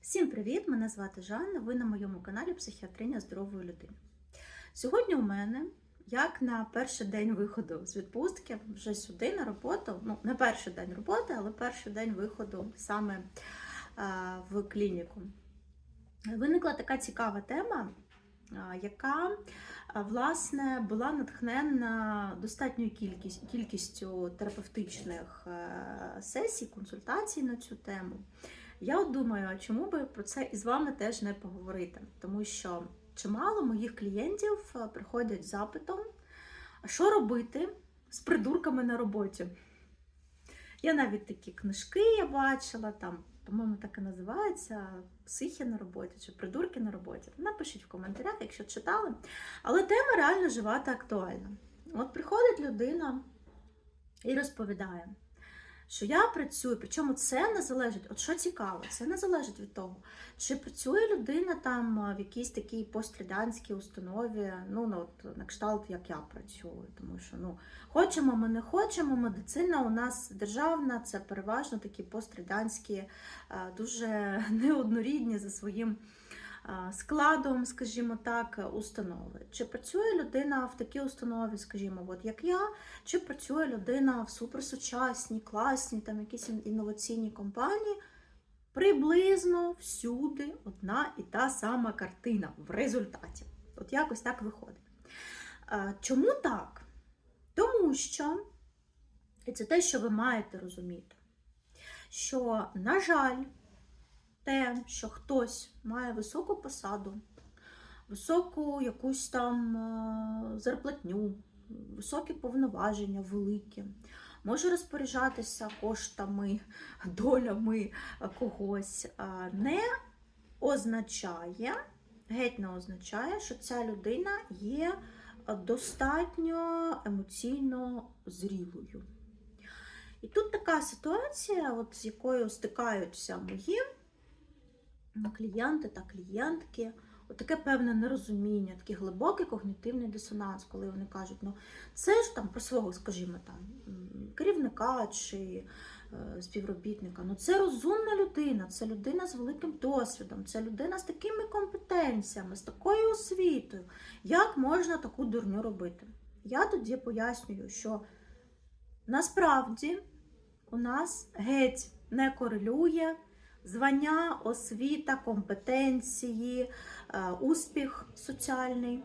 Всім привіт! Мене звати Жанна. Ви на моєму каналі Психіатриня здорової людини. Сьогодні у мене, як на перший день виходу з відпустки, вже сюди на роботу, ну не перший день роботи, але перший день виходу саме а, в клініку. Виникла така цікава тема, а, яка власне була натхнена достатньою кількість, кількістю терапевтичних е, сесій, консультацій на цю тему. Я от думаю, чому би про це і з вами теж не поговорити? Тому що чимало моїх клієнтів е, приходять з запитом, що робити з придурками на роботі? Я навіть такі книжки я бачила, там, по-моєму, так і називається психи на роботі чи придурки на роботі. Напишіть в коментарях, якщо читали. Але тема реально жива та актуальна. От приходить людина і розповідає що я працюю, причому це не залежить, от що цікаво, це не залежить від того, чи працює людина там в якійсь такій пострадянській установі, ну, ну от, на кшталт, як я працюю. Тому що ну, хочемо, ми не хочемо. Медицина у нас державна, це переважно такі пострадянські, дуже неоднорідні за своїм складом, скажімо так, установи. Чи працює людина в такій установі, скажімо, от як я, чи працює людина в суперсучасній, класній, там якісь інноваційній компанії? Приблизно всюди одна і та сама картина в результаті. От якось так виходить. Чому так? Тому що, і це те, що ви маєте розуміти, що, на жаль, те, що хтось має високу посаду, високу якусь там е, зарплатню, високі повноваження, великі, може розпоряджатися коштами, долями когось, не означає, геть не означає, що ця людина є достатньо емоційно зрілою. І тут така ситуація, от з якою стикаються мої клієнти та клієнтки. Отаке певне нерозуміння, такий глибокий когнітивний дисонанс, коли вони кажуть, ну це ж там про свого, скажімо, там керівника чи е, співробітника. Ну це розумна людина, це людина з великим досвідом, це людина з такими компетенціями, з такою освітою. Як можна таку дурню робити? Я тоді пояснюю, що насправді у нас геть не корелює звання, освіта, компетенції, е, успіх соціальний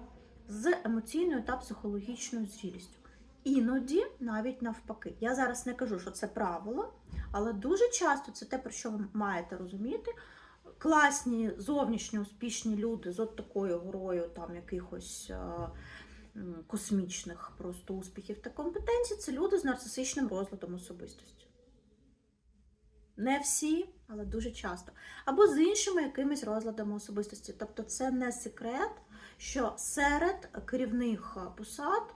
з емоційною та психологічною зрілістю. Іноді навіть навпаки. Я зараз не кажу, що це правило, але дуже часто це те, про що ви маєте розуміти. Класні, зовнішні успішні люди з от такою горою там якихось е, космічних просто успіхів та компетенцій це люди з нарцисичним розладом особистості. Не всі, але дуже часто. Або з іншими якимись розладами особистості. Тобто це не секрет, що серед керівних посад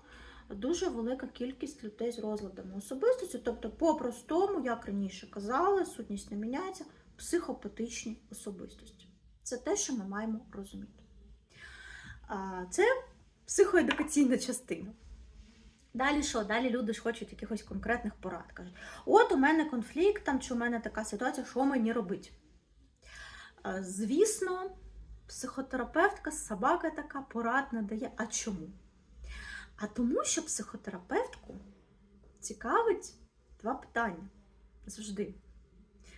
дуже велика кількість людей з розладами особистості. Тобто, по-простому, як раніше казали, сутність не міняється, психопатичні особистості. Це те, що ми маємо розуміти. Це психоедукаційна частина. Далі що? Далі люди ж хочуть якихось конкретних порад. Кажуть, от у мене конфлікт, там, чи у мене така ситуація, що мені робити? Звісно, психотерапевтка, собака така порад не дає. А чому? А тому, що психотерапевтку цікавить два питання завжди.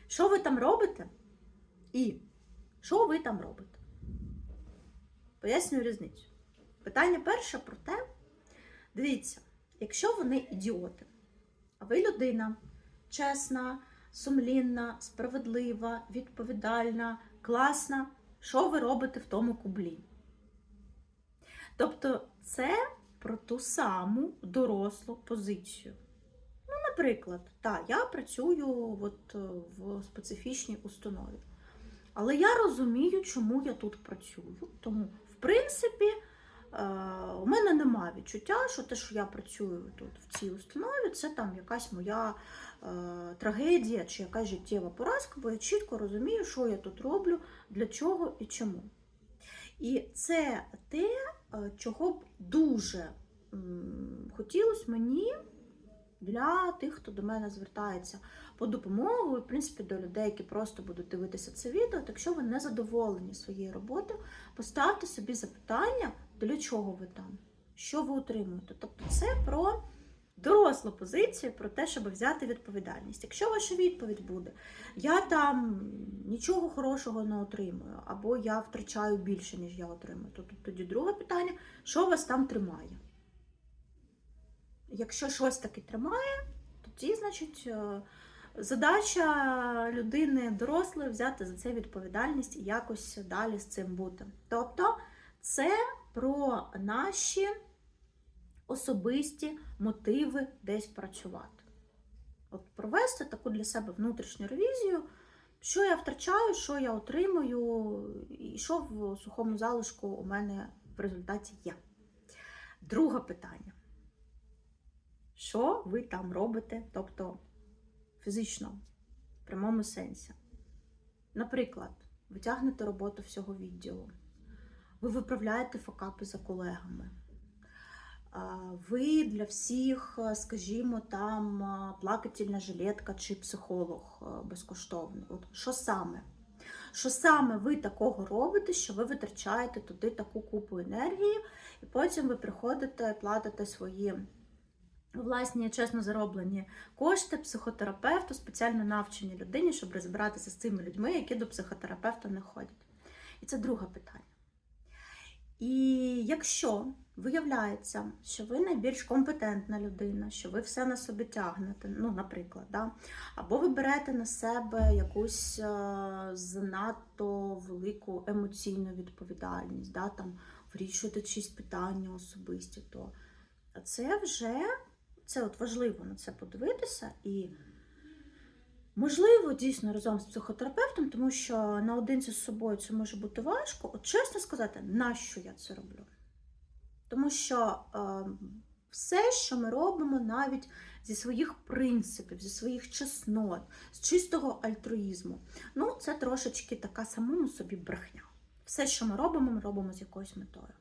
Що ви там робите? І що ви там робите? Пояснюю різницю. Питання перше про те, дивіться. Якщо вони ідіоти, а ви людина чесна, сумлінна, справедлива, відповідальна, класна, що ви робите в тому кублі? Тобто це про ту саму дорослу позицію. Ну, наприклад, так, я працюю от в специфічній установі. Але я розумію, чому я тут працюю. Тому, в принципі, Е, у мене немає відчуття, що те, що я працюю тут в цій установі, це там якась моя е, трагедія чи якась життєва поразка, бо я чітко розумію, що я тут роблю, для чого і чому. І це те, е, чого б дуже хотілося мені Для тих, хто до мене звертається по допомогу, і, в принципі, до людей, які просто будуть дивитися це відео. Так якщо ви не задоволені своєю роботою, поставте собі запитання, для чого ви там, що ви отримуєте. Тобто, це про дорослу позицію, про те, щоб взяти відповідальність. Якщо ваша відповідь буде, я там нічого хорошого не отримую, або я втрачаю більше, ніж я отримую, то тоді друге питання, що вас там тримає? Якщо щось таки тримає, тоді, значить, е, задача людини дорослої взяти за це відповідальність і якось далі з цим бути. Тобто, це про наші особисті мотиви десь працювати. От провести таку для себе внутрішню ревізію, що я втрачаю, що я отримую, і що в сухому залишку у мене в результаті є. Друге питання. Що ви там робите, тобто фізично, в прямому сенсі? Наприклад, ви тягнете роботу всього відділу, ви виправляєте факапи за колегами. Ви для всіх, е, скажімо, там плакательна жилетка чи психолог е, безкоштовний. От що саме? Що саме ви такого робите, що ви витрачаєте туди таку купу енергії, і потім ви приходите, платите свої власні чесно зароблені кошти психотерапевту, спеціально навченій людині, щоб розібратися з цими людьми, які до психотерапевта не ходять. І це друге питання. І якщо виявляється, що ви найбільш компетентна людина, що ви все на собі тягнете, ну, наприклад, да? або ви берете на себе якусь е, занадто велику емоційну відповідальність, да? там, вирішуєте чиїсь питання особисті, то це вже це от важливо на це подивитися і. Можливо, дійсно разом з психотерапевтом, тому що наодинці з собою це може бути важко. От чесно сказати, нащо я це роблю? Тому що е, все, що ми робимо, навіть зі своїх принципів, зі своїх чеснот, з чистого альтруїзму, ну, це трошечки така самому собі брехня. Все, що ми робимо, ми робимо з якоюсь метою.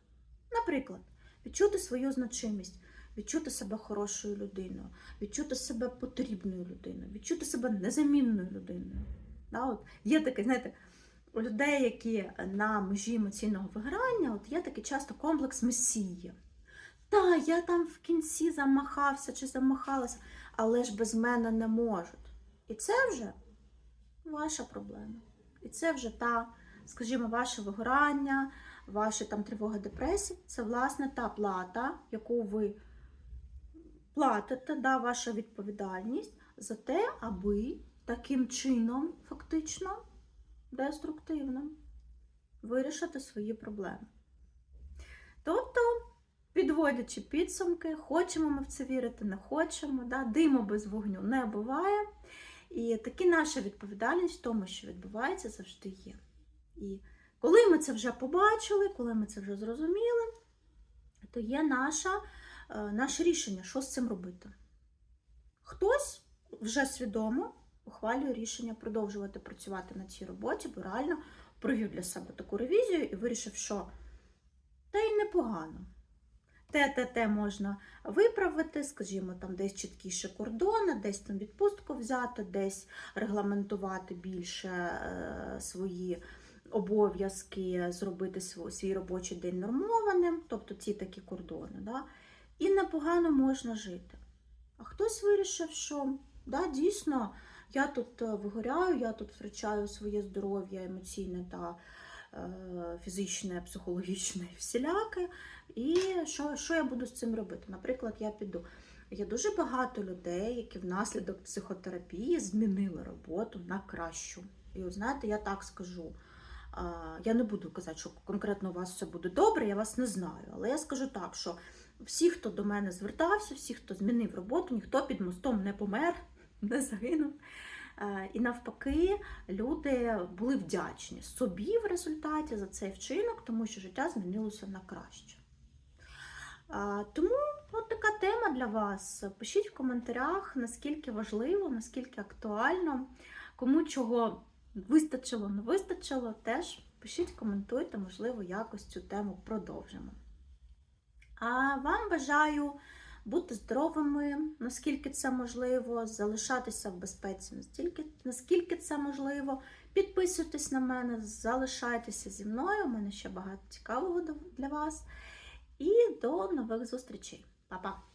Наприклад, відчути свою значимість відчути себе хорошою людиною, відчути себе потрібною людиною, відчути себе незамінною людиною. Да, от Є таке, знаєте, у людей, які на межі емоційного виграння, от є такий часто комплекс месії. Та, я там в кінці замахався чи замахалася, але ж без мене не можуть. І це вже ваша проблема. І це вже та, скажімо, ваше вигорання, ваша там тривога депресія це, власне, та плата, яку ви платите, да, ваша відповідальність за те, аби таким чином, фактично, деструктивно вирішити свої проблеми. Тобто, підводячи підсумки, хочемо ми в це вірити, не хочемо, да, диму без вогню не буває. І таки наша відповідальність в тому, що відбувається, завжди є. І коли ми це вже побачили, коли ми це вже зрозуміли, то є наша наше рішення, що з цим робити. Хтось вже свідомо ухвалює рішення продовжувати працювати на цій роботі, бо реально провів для себе таку ревізію і вирішив, що та й непогано. Те-те-те можна виправити, скажімо, там десь чіткіше кордони, десь там відпустку взяти, десь регламентувати більше е, свої обов'язки, зробити свій робочий день нормованим, тобто ці такі кордони. Да? І непогано можна жити. А хтось вирішив, що да, дійсно я тут е, вигоряю, я тут втрачаю своє здоров'я емоційне та е, фізичне, психологічне всіляке. І що, що я буду з цим робити? Наприклад, я піду. Є дуже багато людей, які внаслідок психотерапії змінили роботу на кращу. І от знаєте, я так скажу. Я не буду казати, що конкретно у вас все буде добре, я вас не знаю. Але я скажу так, що всі, хто до мене звертався, всі, хто змінив роботу, ніхто під мостом не помер, не загинув. Е, і навпаки, люди були вдячні собі в результаті за цей вчинок, тому що життя змінилося на краще. Е, тому от така тема для вас. Пишіть в коментарях, наскільки важливо, наскільки актуально, кому чого вистачило, не вистачило, теж пишіть, коментуйте, можливо, якось цю тему продовжимо. А вам бажаю бути здоровими, наскільки це можливо, залишатися в безпеці, настільки, наскільки це можливо. Підписуйтесь на мене, залишайтеся зі мною. У мене ще багато цікавого для вас. І до нових зустрічей. Па-па!